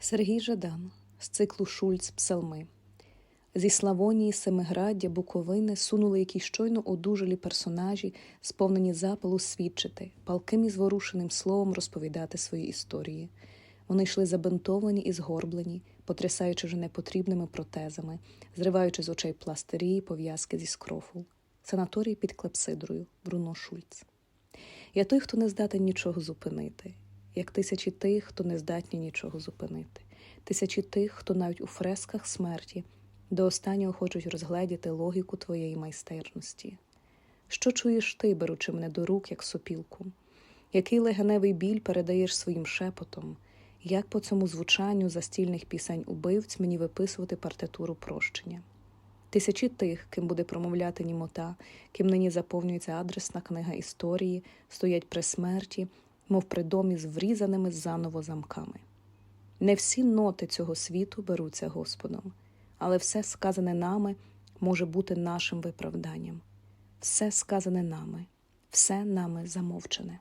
Сергій Жадан з циклу Шульц Псалми. Зі Славонії, Семиграддя, Буковини сунули якісь щойно одужалі персонажі, сповнені запалу свідчити, палким і зворушеним словом розповідати свої історії. Вони йшли забинтовані і згорблені, потрясаючи вже непотрібними протезами, зриваючи з очей пластирі і пов'язки зі скрофул. Санаторій під клепсидрою Бруно Шульц. Я той, хто не здатен нічого зупинити, як тисячі тих, хто не здатні нічого зупинити, тисячі тих, хто навіть у фресках смерті до останнього хочуть розгледіти логіку твоєї майстерності. Що чуєш ти, беручи мене до рук, як сопілку? Який легеневий біль передаєш своїм шепотом? Як по цьому звучанню застільних пісень убивць мені виписувати партитуру прощення? Тисячі тих, ким буде промовляти німота, ким нині заповнюється адресна книга історії, стоять при смерті, мов при домі з врізаними заново замками. Не всі ноти цього світу беруться Господом, але все сказане нами може бути нашим виправданням. Все сказане нами, все нами замовчене.